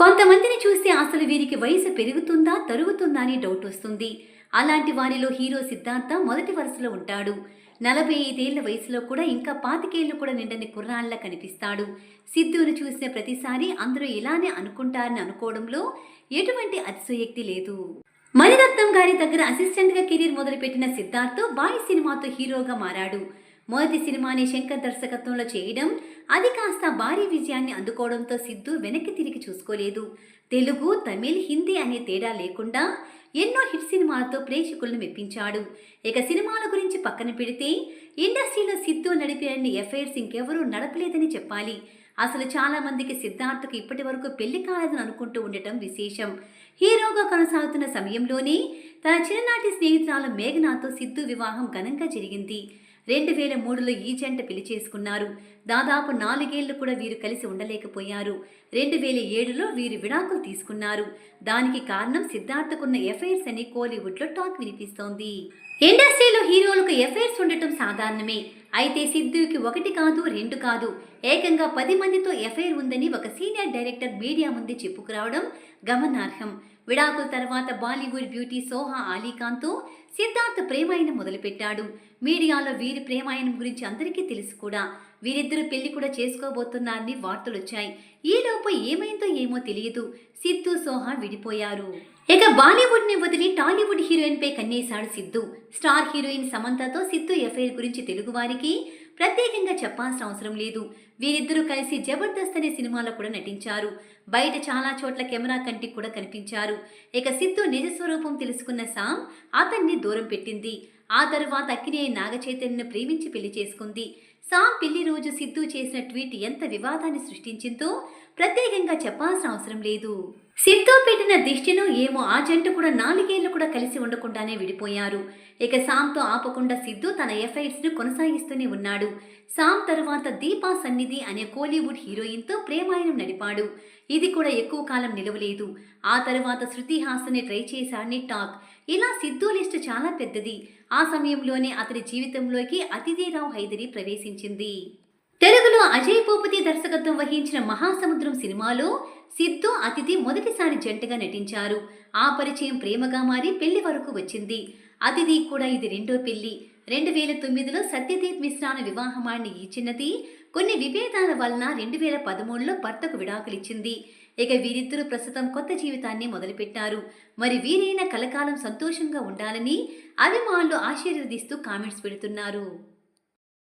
కొంతమందిని చూస్తే అసలు వీరికి వయసు పెరుగుతుందా తరుగుతుందా అని డౌట్ వస్తుంది. అలాంటి వారిలో హీరో సిద్ధార్థ మొదటి వరుసలో ఉంటాడు. నలభై ఐదేళ్ళ వయసులో కూడా ఇంకా పాతికేళ్ళు కూడా నిండని కుర్రాళ్ళ కనిపిస్తాడు. సిద్ధును చూసిన ప్రతిసారి అందరూ ఇలానే అనుకుంటారని అనుకోవడంలో ఎటువంటి అతిశయక్తి లేదు. మణిరత్నం గారి దగ్గర అసిస్టెంట్గా కెరీర్ మొదలుపెట్టిన సిద్ధార్థ్ బాయ్ సినిమాతో హీరోగా మారాడు. మొదటి సినిమాని శంకర్ దర్శకత్వంలో చేయడం అది కాస్త భారీ విజయాన్ని అందుకోవడంతో సిద్ధు వెనక్కి తిరిగి చూసుకోలేదు. తెలుగు తమిళ్ హిందీ అనే తేడా లేకుండా ఎన్నో హిట్ సినిమాలతో ప్రేక్షకులను మెప్పించాడు. ఇక సినిమాల గురించి పక్కన పెడితే ఇండస్ట్రీలో సిద్ధు నడిపినన్ని ఎఫ్ఐఆర్స్ ఇంకెవరూ నడపలేదని చెప్పాలి. అసలు చాలా మందికి సిద్ధార్థకు ఇప్పటి వరకు పెళ్ళి కాలేదని అనుకుంటూ ఉండటం విశేషం. హీరోగా కొనసాగుతున్న సమయంలోనే తన చిన్ననాటి స్నేహితురాలు మేఘనాతో సిద్ధు వివాహం ఘనంగా జరిగింది. రెండు వేల మూడులో ఈ జంట పెళ్ళి చేసుకున్నారు. దాదాపు నాలుగేళ్ళు కూడా వీరు కలిసి ఉండలేకపోయారు. రెండు వేల ఏడులో వీరు విడాకులు తీసుకున్నారు. దానికి కారణం సిద్ధార్థకున్న ఎఫైర్స్ అని కోలీవుడ్లో టాక్ వినిపిస్తోంది. ఇండస్ట్రీలో హీరోలకు ఎఫైర్స్ ఉండటం సాధారణమే. అయితే సిద్ధుకి ఒకటి కాదు రెండు కాదు. ఏకంగా పది మందితో ఎఫైర్ ఉందని ఒక సీనియర్ డైరెక్టర్ మీడియా ముందే చెప్పుకురావడం గమనార్హం. విడాకుల తర్వాత బాలీవుడ్ బ్యూటీ సోహా అలీఖాన్తో సిద్ధార్థ్ ప్రేమాయణం మొదలుపెట్టాడు. మీడియాలో వీరి ప్రేమాయణం గురించి అందరికీ తెలుసు కూడా. వీరిద్దరూ పెళ్ళి కూడా చేసుకోబోతున్నారని వార్తలు వచ్చాయి ఈలోపు ఏమైందో ఏమో తెలియదు. సిద్ధు సోహా విడిపోయారు. ఇక బాలీవుడ్ని వదిలి టాలీవుడ్ హీరోయిన్ పై కన్నేశాడు సిద్ధు. స్టార్ హీరోయిన్ సమంతతో సిద్ధు ఎఫ్ఐఆర్ గురించి తెలుగు వారికి ప్రత్యేకంగా చెప్పాల్సిన అవసరం లేదు. వీరిద్దరూ కలిసి జబర్దస్త్ అనే సినిమాలో కూడా నటించారు. బయట చాలా చోట్ల కెమెరా కంటికి కూడా కనిపించారు. ఇక సిద్ధు నిజ స్వరూపం తెలుసుకున్న సామ్ అతన్ని దూరం పెట్టింది. ఆ తర్వాత అక్కినేయ నాగచైతన్యను ప్రేమించి పెళ్ళి చేసుకుంది. సామ్ పెళ్ళి రోజు సిద్ధు చేసిన ట్వీట్ ఎంత వివాదాన్ని సృష్టించిందో ప్రత్యేకంగా చెప్పాల్సిన అవసరం లేదు. సిద్ధు పెట్టిన దిష్టిలో ఏమో ఆ జంట కూడా నాలుగేళ్ళు కూడా కలిసి ఉండకుండానే విడిపోయారు. ఇక సామ్తో ఆపకుండా సిద్ధు తన ఎఫ్ఐఆర్స్ కొనసాగిస్తూనే ఉన్నాడు. సామ్ తరువాత దీపా సన్నిధి అనే కోలీవుడ్ హీరోయిన్తో ప్రేమాయణం నడిపాడు. ఇది కూడా ఎక్కువ కాలం నిలవలేదు. ఆ తర్వాత శృతి హాసన్ని ట్రై చేశాడని టాక్. ఇలా సిద్ధు లిస్టు చాలా పెద్దది. ఆ సమయంలోనే అతని జీవితంలోకి అతిథిరావు హైదరి ప్రవేశించింది. తెలుగులో అజయ్ భూపతి దర్శకత్వం వహించిన మహాసముద్రం సినిమాలో సిద్ధు అతిథి మొదటిసారి జంటగా నటించారు. ఆ పరిచయం ప్రేమగా మారి పెళ్ళి వరకు వచ్చింది. అతిథి కూడా ఇది రెండో పెళ్ళి. రెండు వేల తొమ్మిదిలో సత్యదీప్ మిశ్రాను వివాహమాడిన ఈ చిన్నది కొన్ని విభేదాల వలన రెండు వేల పదమూడులో భర్తకు విడాకులిచ్చింది. ఇక వీరిద్దరూ ప్రస్తుతం కొత్త జీవితాన్ని మొదలుపెట్టారు. మరి వీరైన కలకాలం సంతోషంగా ఉండాలని అభిమానులు ఆశీర్వదిస్తూ కామెంట్స్ పెడుతున్నారు.